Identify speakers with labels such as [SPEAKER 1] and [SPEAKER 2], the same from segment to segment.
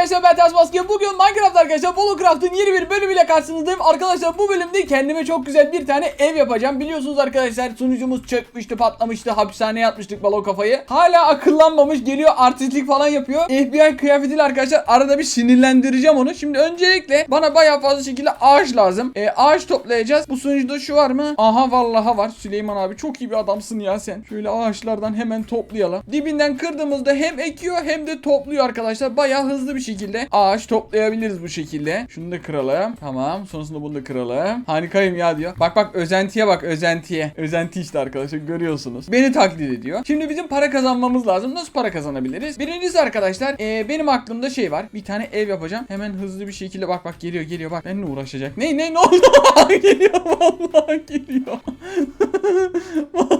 [SPEAKER 1] arkadaşlar ben Maske. Bugün Minecraft arkadaşlar Volocraft'ın yeni bir bölümüyle karşınızdayım. Arkadaşlar bu bölümde kendime çok güzel bir tane ev yapacağım. Biliyorsunuz arkadaşlar sunucumuz çökmüştü, patlamıştı. Hapishaneye atmıştık balon kafayı. Hala akıllanmamış. Geliyor artistlik falan yapıyor. FBI kıyafetiyle arkadaşlar arada bir sinirlendireceğim onu. Şimdi öncelikle bana bayağı fazla şekilde ağaç lazım. E, ağaç toplayacağız. Bu sunucuda şu var mı? Aha vallahi var. Süleyman abi çok iyi bir adamsın ya sen. Şöyle ağaçlardan hemen toplayalım. Dibinden kırdığımızda hem ekiyor hem de topluyor arkadaşlar. Bayağı hızlı bir şekilde ağaç toplayabiliriz bu şekilde. Şunu da kıralım. Tamam. Sonrasında bunu da kıralım. Harikayım ya diyor. Bak bak özentiye bak özentiye. Özenti işte arkadaşlar görüyorsunuz. Beni taklit ediyor. Şimdi bizim para kazanmamız lazım. Nasıl para kazanabiliriz? Birincisi arkadaşlar e, benim aklımda şey var. Bir tane ev yapacağım. Hemen hızlı bir şekilde bak bak geliyor geliyor bak. Benimle uğraşacak. Ne ne ne oldu? geliyor vallahi geliyor.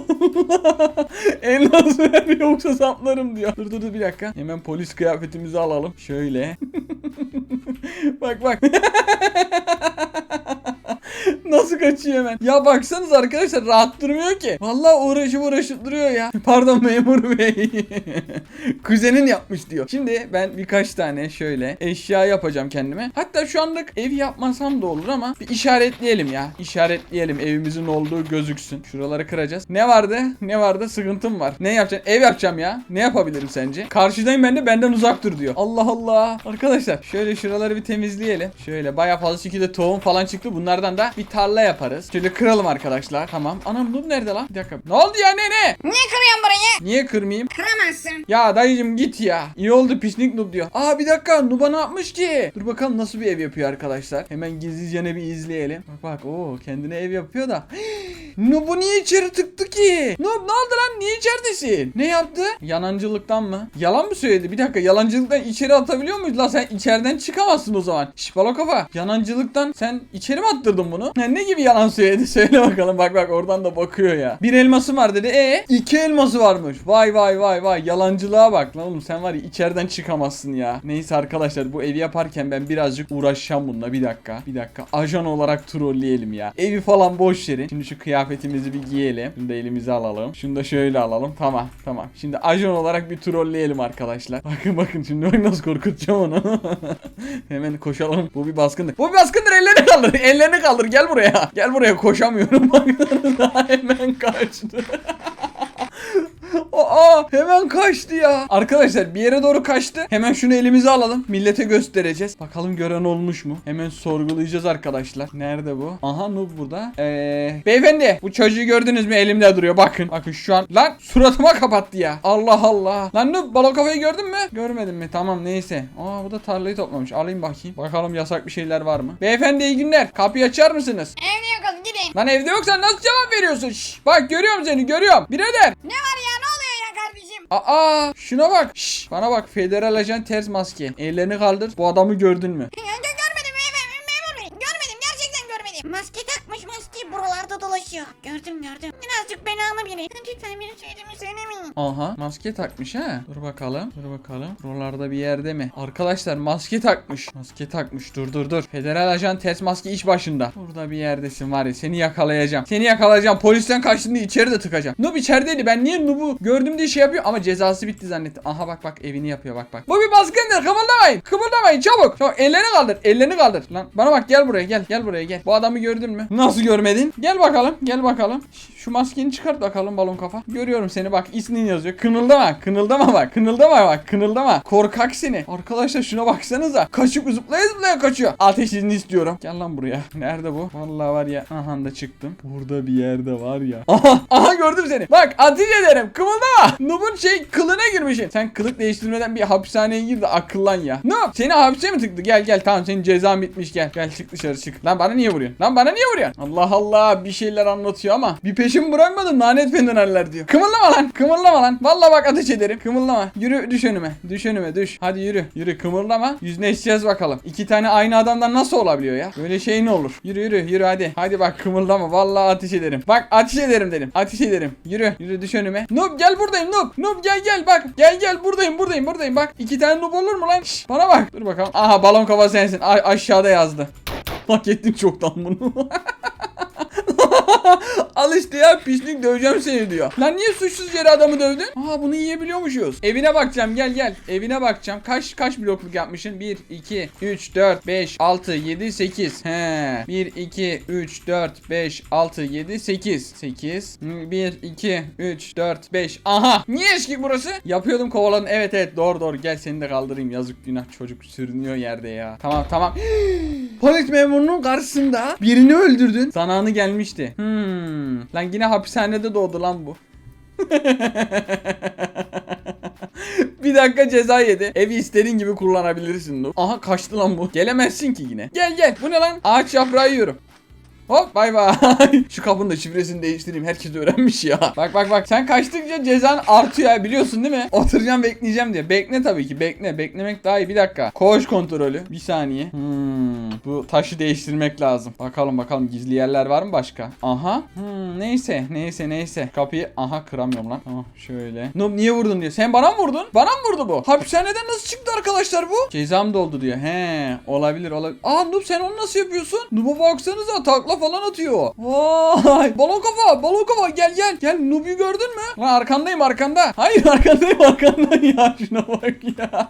[SPEAKER 1] vallahi. Elmas ver yoksa saplarım diyor. Dur dur dur bir dakika. Hemen polis kıyafetimizi alalım. Şöyle. bak bak. Nasıl kaçıyor hemen? Ya baksanız arkadaşlar rahat durmuyor ki. Vallahi uğraşıp uğraşıp duruyor ya. Pardon memur bey. Kuzenin yapmış diyor. Şimdi ben birkaç tane şöyle eşya yapacağım kendime. Hatta şu anlık ev yapmasam da olur ama bir işaretleyelim ya. İşaretleyelim evimizin olduğu gözüksün. Şuraları kıracağız. Ne vardı? Ne vardı? Sıkıntım var. Ne yapacağım? Ev yapacağım ya. Ne yapabilirim sence? Karşıdayım ben de benden uzak dur diyor. Allah Allah. Arkadaşlar şöyle şuraları bir temizleyelim. Şöyle bayağı fazla şekilde tohum falan çıktı. Bunlardan da bir tarla yaparız. Şöyle kıralım arkadaşlar. Tamam. Anam noob nerede lan? Bir dakika. Ne oldu ya ne ne?
[SPEAKER 2] Niye kırıyorsun burayı?
[SPEAKER 1] Niye kırmayayım?
[SPEAKER 2] Kıramazsın.
[SPEAKER 1] Ya dayıcım git ya. İyi oldu pislik noob diyor. Aa bir dakika Noob'a ne yapmış ki? Dur bakalım nasıl bir ev yapıyor arkadaşlar. Hemen gizlice bir izleyelim. Bak bak o kendine ev yapıyor da. Noob'u niye içeri tıktı ki? Noob ne oldu lan? Niye içeridesin? Ne yaptı? Yalancılıktan mı? Yalan mı söyledi? Bir dakika yalancılıktan içeri atabiliyor muyuz lan? Sen içeriden çıkamazsın o zaman. Şş balo kafa. Yalancılıktan sen içeri mi attırdın bunu? Ha, ne gibi yalan söyledi? Söyle bakalım. Bak bak oradan da bakıyor ya. Bir elması var dedi. E iki elması varmış. Vay vay vay vay. Yalancılığa bak lan oğlum. Sen var ya içeriden çıkamazsın ya. Neyse arkadaşlar bu evi yaparken ben birazcık uğraşacağım bununla. Bir dakika. Bir dakika. Ajan olarak trolleyelim ya. Evi falan boş verin. Şimdi şu kıyafetimizi bir giyelim. Şunu da elimize alalım. Şunu da şöyle alalım. Tamam tamam. Şimdi ajan olarak bir trolleyelim arkadaşlar. Bakın bakın şimdi bak nasıl korkutacağım onu. Hemen koşalım. Bu bir baskındır. Bu bir baskındır. Ellerini kaldır. Ellerini kaldır. Gel buraya. Gel buraya. Koşamıyorum. Hemen kaçtı. Hemen kaçtı ya. Arkadaşlar bir yere doğru kaçtı. Hemen şunu elimize alalım. Millete göstereceğiz. Bakalım gören olmuş mu? Hemen sorgulayacağız arkadaşlar. Nerede bu? Aha Noob burada. Eee beyefendi bu çocuğu gördünüz mü? Elimde duruyor. Bakın. Bakın şu an. Lan suratıma kapattı ya. Allah Allah. Lan Noob balon kafayı gördün mü? Görmedin mi? Tamam neyse. Aa bu da tarlayı toplamış. Alayım bakayım. Bakalım yasak bir şeyler var mı? Beyefendi iyi günler. Kapıyı açar mısınız?
[SPEAKER 2] Evde yokum gidin.
[SPEAKER 1] Lan evde yoksan nasıl cevap veriyorsun? Şş, bak görüyorum seni görüyorum. Birader.
[SPEAKER 2] Ne var ya ne oluyor ya kardeşim?
[SPEAKER 1] Aa şuna bak. Şş, bana bak federal ajan ters maske. Ellerini kaldır. Bu adamı gördün mü?
[SPEAKER 2] Ya, gö- görmedim memur, memur bey. Görmedim gerçekten görmedim. Maske takmış maske dolaşıyor. Gördüm gördüm. Birazcık belalı biri. Lütfen benim söylediğimi söylemeyin.
[SPEAKER 1] Aha maske takmış ha. Dur bakalım. Dur bakalım. Buralarda bir yerde mi? Arkadaşlar maske takmış. Maske takmış. Dur dur dur. Federal ajan ters maske iş başında. Burada bir yerdesin var ya. Seni yakalayacağım. Seni yakalayacağım. Polisten kaçtın diye içeri de tıkacağım. Noob içerideydi. Ben niye Noob'u gördüm diye şey yapıyor ama cezası bitti zannettim. Aha bak bak evini yapıyor bak bak. Bu bir baskındır. Kımıldamayın. Kımıldamayın çabuk. Çabuk ellerini kaldır. Ellerini kaldır. Lan bana bak gel buraya gel. Gel buraya gel. Bu adamı gördün mü? Nasıl görmedin? Gel bakalım. Gel bakalım. Şu maskeni çıkart bakalım balon kafa. Görüyorum seni bak ismin yazıyor. Kınıldama. Kınıldama bak. Kınıldama bak. Kınıldama. Korkak seni. Arkadaşlar şuna baksanıza. Kaçıp zıplaya zıplaya kaçıyor. Ateş izni istiyorum. Gel lan buraya. Nerede bu? Vallahi var ya. Aha da çıktım. Burada bir yerde var ya. Aha. Aha gördüm seni. Bak ateş ederim. Kımıldama. Noob'un şey kılına girmişsin. Sen kılık değiştirmeden bir hapishaneye gir de akıllan ya. Noob seni hapse mi tıktı? Gel gel tamam senin cezan bitmiş gel. Gel çık dışarı çık. Lan bana niye vuruyorsun? Lan bana niye vuruyorsun? Allah Allah bir şeyler anlatıyor ama bir peşimi bırakmadın lanet fenerler diyor. Kımıldama lan. Kımıldama lan. Vallahi bak ateş ederim. Kımıldama. Yürü düş önüme. Düş önüme düş. Hadi yürü. Yürü kımıldama. Yüzleşeceğiz bakalım. İki tane aynı adamdan nasıl olabiliyor ya? Böyle şey ne olur? Yürü yürü yürü hadi. Hadi bak kımıldama. Vallahi ateş ederim. Bak ateş ederim dedim. Ateş ederim. Yürü. Yürü düş önüme. Noob gel buradayım Noob. Noob gel gel bak. Gel gel buradayım buradayım buradayım. Bak iki tane Noob olur mu lan? Şş, bana bak. Dur bakalım. Aha balon kafa sensin. A- aşağıda yazdı. Hak ettim çoktan bunu. Al işte ya pislik döveceğim seni diyor. Lan niye suçsuz yere adamı dövdün? Aa bunu yiyebiliyormuşuz. Evine bakacağım gel gel. Evine bakacağım. Kaç kaç blokluk yapmışsın? 1, 2, 3, 4, 5, 6, 7, 8. He. 1, 2, 3, 4, 5, 6, 7, 8. 8. 1, 2, 3, 4, 5. Aha. Niye eşkik burası? Yapıyordum kovaladın. Evet evet doğru doğru. Gel seni de kaldırayım. Yazık günah çocuk sürünüyor yerde ya. Tamam tamam. Polis memurunun karşısında birini öldürdün. Zamanı gelmişti. Hmm. Lan yine hapishanede doğdu lan bu. bir dakika ceza yedi. Evi istediğin gibi kullanabilirsin. Aha kaçtı lan bu. Gelemezsin ki yine. Gel gel. Bu ne lan? Ağaç yaprağı yiyorum. Hop bay bay. Şu kapının da şifresini değiştireyim. Herkes öğrenmiş ya. Bak bak bak. Sen kaçtıkça cezan artıyor biliyorsun değil mi? Oturacağım bekleyeceğim diye. Bekle tabii ki. Bekle. Beklemek daha iyi. Bir dakika. Koğuş kontrolü. Bir saniye. Hmm. Bu taşı değiştirmek lazım. Bakalım bakalım gizli yerler var mı başka? Aha. Hmm, neyse. Neyse neyse. Kapıyı aha kıramıyorum lan. Tamam şöyle. Noob niye vurdun diyor. Sen bana mı vurdun? Bana mı vurdu bu? Hapishaneden nasıl çıktı arkadaşlar bu? Cezam doldu diyor. He. Olabilir olabilir. Aa Noob sen onu nasıl yapıyorsun? Noob'a baksanıza takla falan atıyor. Vay. Balon kafa. Balon kafa. Gel gel. Gel Noob'u gördün mü? Lan arkandayım arkanda. Hayır arkandayım arkandayım ya. Şuna bak ya.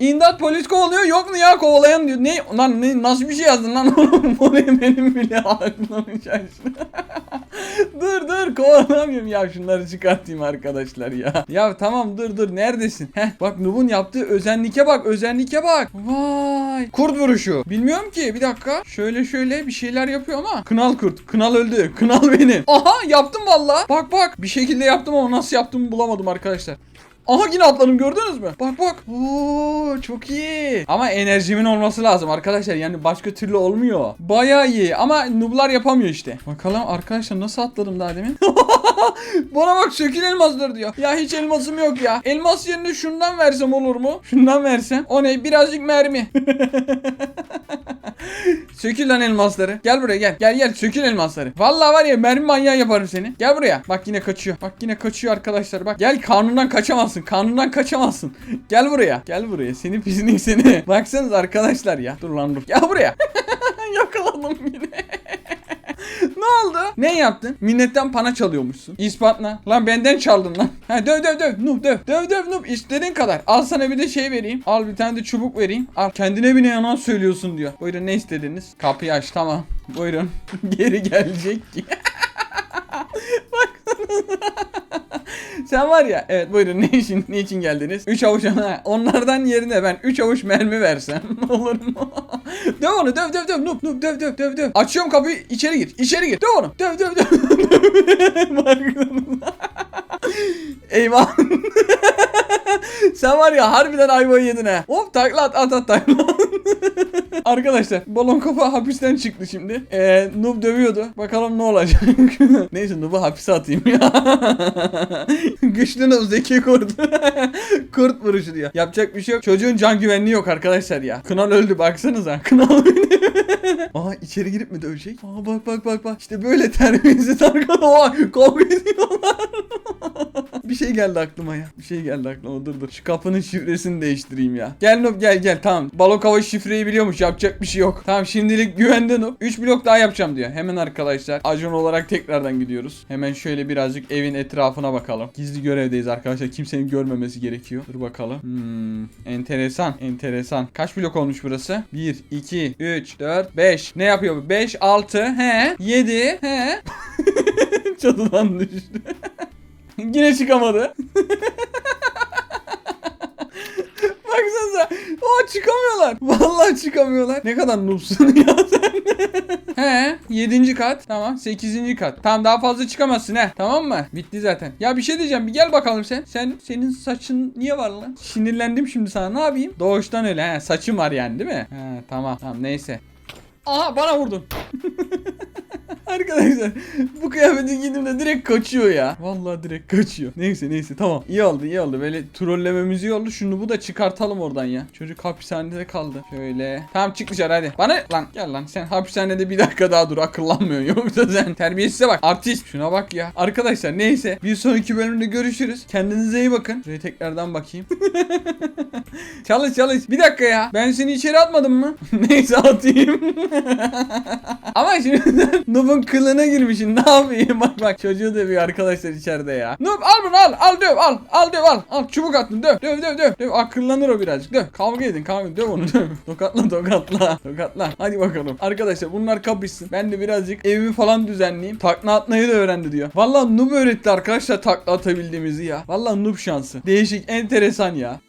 [SPEAKER 1] İmdat polis kovalıyor yok mu ya kovalayan diyor. Ne lan ne, nasıl bir şey yazdın lan oğlum bu ne benim bile aklım şaştı. Dur dur kovalamıyorum ya şunları çıkartayım arkadaşlar ya. Ya tamam dur dur neredesin? Heh bak Nub'un yaptığı özenlike bak özenlike bak. Vay. Kurt vuruşu. Bilmiyorum ki bir dakika. Şöyle şöyle bir şeyler yapıyor ama. Kınal kurt. Kınal öldü. Kınal benim. Aha yaptım valla. Bak bak bir şekilde yaptım ama nasıl yaptığımı bulamadım arkadaşlar. Aha yine atladım gördünüz mü? Bak bak. Oo çok iyi. Ama enerjimin olması lazım arkadaşlar. Yani başka türlü olmuyor. Bayağı iyi ama nublar yapamıyor işte. Bakalım arkadaşlar nasıl atladım daha demin? Bana bak sökül elmasları diyor. Ya hiç elmasım yok ya. Elmas yerine şundan versem olur mu? Şundan versem. O ne? Birazcık mermi. Sökül lan elmasları. Gel buraya gel. Gel gel sökül elmasları. Vallahi var ya mermi manyağı yaparım seni. Gel buraya. Bak yine kaçıyor. Bak yine kaçıyor arkadaşlar. Bak gel kanundan kaçamazsın. Kanundan kaçamazsın. Gel buraya. Gel buraya. Seni pislik seni. Baksanız arkadaşlar ya. Dur lan dur. Gel buraya. Yakaladım yine. ne oldu? Ne yaptın? Minnetten pana çalıyormuşsun. İspatla. Lan benden çaldın lan. Ha döv döv döv. Noob döv. Döv döv noob. İstediğin kadar. Al sana bir de şey vereyim. Al bir tane de çubuk vereyim. Al. Kendine bile yalan söylüyorsun diyor. Buyurun ne istediniz? Kapıyı aç tamam. Buyurun. Geri gelecek ki. Sen var ya evet buyurun ne için ne için geldiniz? 3 avuç ha, onlardan yerine ben 3 avuç mermi versem olur mu? döv onu döv döv döv noob noob döv döv döv döv. Açıyorum kapıyı içeri gir içeri gir döv onu döv döv döv. Eyvah. Sen var ya harbiden ayvayı yedin ha. Hop takla at at at takla. Arkadaşlar balon kafa hapisten çıktı şimdi. Ee, Noob dövüyordu. Bakalım ne olacak. Neyse Noob'u hapise atayım ya. Güçlü Noob zeki kurt. kurt vuruşu diyor. Yapacak bir şey yok. Çocuğun can güvenliği yok arkadaşlar ya. Kınal öldü baksanıza. Kınal benim. Aha içeri girip mi dövecek? Aa bak bak bak bak. İşte böyle terbiyesiz arkadaşlar. Kavga ediyorlar. bir şey geldi aklıma ya. Bir şey geldi aklıma. Dur dur. Şu kapının şifresini değiştireyim ya. Gel Noob gel gel tamam. Balok hava şifreyi biliyormuş. Yapacak bir şey yok. Tamam şimdilik güvende Noob. 3 blok daha yapacağım diyor. Hemen arkadaşlar. Ajan olarak tekrardan gidiyoruz. Hemen şöyle birazcık evin etrafına bakalım. Gizli görevdeyiz arkadaşlar. Kimsenin görmemesi gerekiyor. Dur bakalım. Hmm, enteresan. Enteresan. Kaç blok olmuş burası? 1, 2, 3, 4, 5. Ne yapıyor bu? 5, 6, he, 7, he. Çatıdan düştü. Yine çıkamadı. Aa çıkamıyorlar. Vallahi çıkamıyorlar. Ne kadar noobsun ya sen. he. Yedinci kat. Tamam. Sekizinci kat. Tamam daha fazla çıkamazsın he. Tamam mı? Bitti zaten. Ya bir şey diyeceğim. Bir gel bakalım sen. Sen senin saçın niye var lan? Sinirlendim şimdi sana. Ne yapayım? Doğuştan öyle he. Saçım var yani değil mi? He tamam. Tamam neyse. Aha bana vurdun. Arkadaşlar bu kıyafeti giydiğimde direkt kaçıyor ya. Vallahi direkt kaçıyor. Neyse neyse tamam. İyi oldu iyi oldu. Böyle trollememiz iyi oldu. Şunu bu da çıkartalım oradan ya. Çocuk hapishanede kaldı. Şöyle. Tamam çık dışarı hadi. Bana lan gel lan sen hapishanede bir dakika daha dur akıllanmıyorsun. Yoksa sen terbiyesize bak. Artist. Şuna bak ya. Arkadaşlar neyse. Bir sonraki bölümde görüşürüz. Kendinize iyi bakın. Şuraya tekrardan bakayım. çalış çalış. Bir dakika ya. Ben seni içeri atmadım mı? neyse atayım. Ama şimdi Noob'un kılına girmişsin ne yapayım? Bak bak. Çocuğu dövüyor arkadaşlar içeride ya. Noob al bunu al. Al döv al. Al döv al. Al çubuk attın. Döv döv döv döv. Döv akıllanır o birazcık. Döv kavga edin kavga edin. Döv onu döv. Tokatla tokatla. Tokatla. Hadi bakalım. Arkadaşlar bunlar kapışsın. Ben de birazcık evimi falan düzenleyeyim. Takla atmayı da öğrendi diyor. Vallahi Noob öğretti arkadaşlar takla atabildiğimizi ya. Vallahi Noob şansı. Değişik enteresan ya.